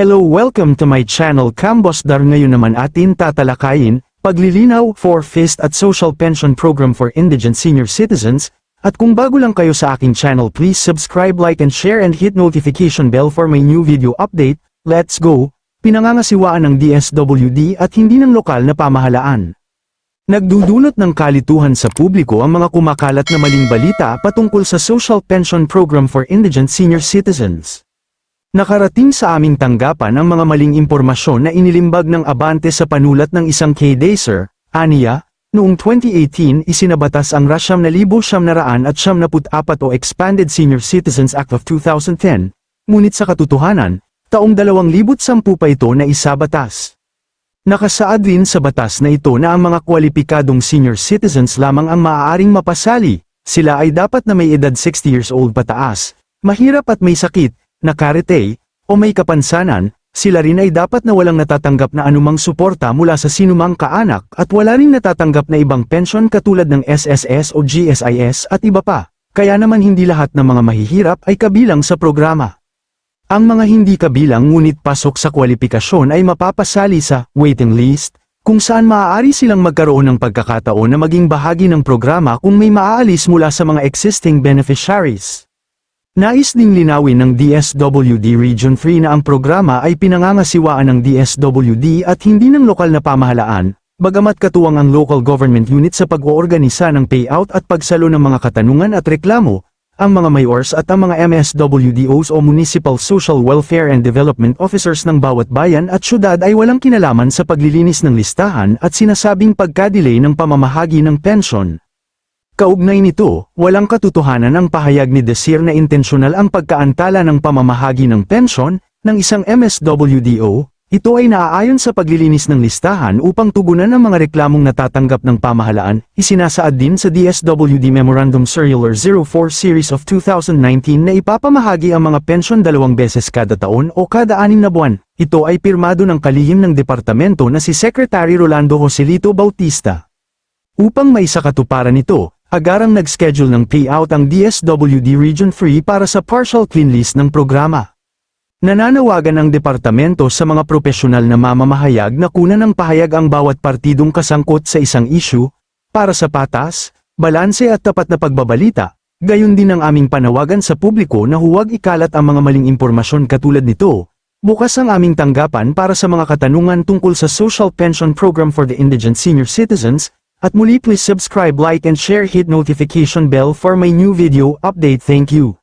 Hello welcome to my channel Cambos Dar ngayon naman atin tatalakayin, paglilinaw for fist at social pension program for indigent senior citizens, at kung bago lang kayo sa aking channel please subscribe like and share and hit notification bell for my new video update, let's go, pinangangasiwaan ng DSWD at hindi ng lokal na pamahalaan. Nagdudulot ng kalituhan sa publiko ang mga kumakalat na maling balita patungkol sa social pension program for indigent senior citizens. Nakarating sa aming tanggapan ang mga maling impormasyon na inilimbag ng Abante sa panulat ng isang K-Dacer, Aniya, noong 2018 isinabatas ang Rasyam na Libo Siyam na Raan at Siyam na Put-apat o Expanded Senior Citizens Act of 2010, ngunit sa katotohanan, taong 2010 pa ito na isabatas. Nakasaad rin sa batas na ito na ang mga kwalipikadong senior citizens lamang ang maaaring mapasali, sila ay dapat na may edad 60 years old pataas, mahirap at may sakit, nakarete, o may kapansanan, sila rin ay dapat na walang natatanggap na anumang suporta mula sa sinumang kaanak at wala rin natatanggap na ibang pensyon katulad ng SSS o GSIS at iba pa, kaya naman hindi lahat ng mga mahihirap ay kabilang sa programa. Ang mga hindi kabilang ngunit pasok sa kwalifikasyon ay mapapasali sa waiting list, kung saan maaari silang magkaroon ng pagkakataon na maging bahagi ng programa kung may maaalis mula sa mga existing beneficiaries. Nais ding linawin ng DSWD Region 3 na ang programa ay pinangangasiwaan ng DSWD at hindi ng lokal na pamahalaan, bagamat katuwang ang local government unit sa pag-oorganisa ng payout at pagsalo ng mga katanungan at reklamo, ang mga mayors at ang mga MSWDOs o Municipal Social Welfare and Development Officers ng bawat bayan at syudad ay walang kinalaman sa paglilinis ng listahan at sinasabing pagkadelay ng pamamahagi ng pensyon. Kaugnay nito, walang katotohanan ang pahayag ni Desir na intensyonal ang pagkaantala ng pamamahagi ng pensyon ng isang MSWDO, ito ay naaayon sa paglilinis ng listahan upang tugunan ang mga reklamong natatanggap ng pamahalaan, isinasaad din sa DSWD Memorandum Circular 04 Series of 2019 na ipapamahagi ang mga pensyon dalawang beses kada taon o kada anim na buwan. Ito ay pirmado ng kalihim ng departamento na si Secretary Rolando Joselito Bautista. Upang maisakatuparan ito, agarang nag-schedule ng payout ang DSWD Region 3 para sa partial clean list ng programa. Nananawagan ang departamento sa mga profesional na mamamahayag na kunan ng pahayag ang bawat partidong kasangkot sa isang issue, para sa patas, balanse at tapat na pagbabalita, gayon din ang aming panawagan sa publiko na huwag ikalat ang mga maling impormasyon katulad nito. Bukas ang aming tanggapan para sa mga katanungan tungkol sa Social Pension Program for the Indigent Senior Citizens, at muli please subscribe like and share hit notification bell for my new video update thank you.